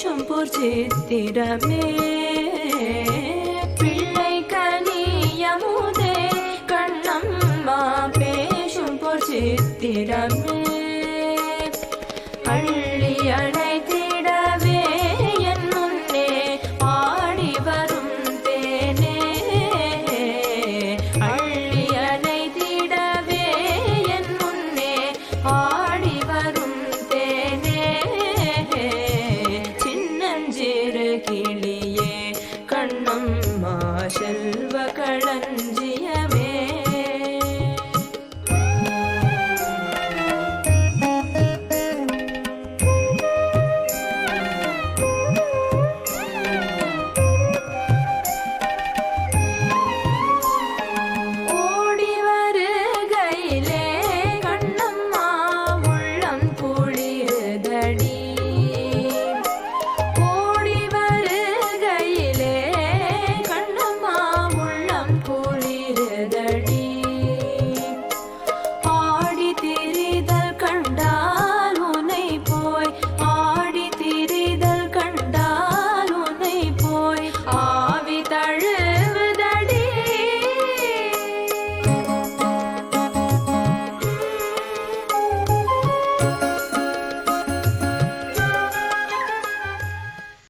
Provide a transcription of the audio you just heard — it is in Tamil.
சொம்பூர்ச்சித்திரமே பிள்ளை கனியமுதே கண்ணம்மா பேசும் பொச்சித்திரமே அண்ண मा शेल्वकळञ्जि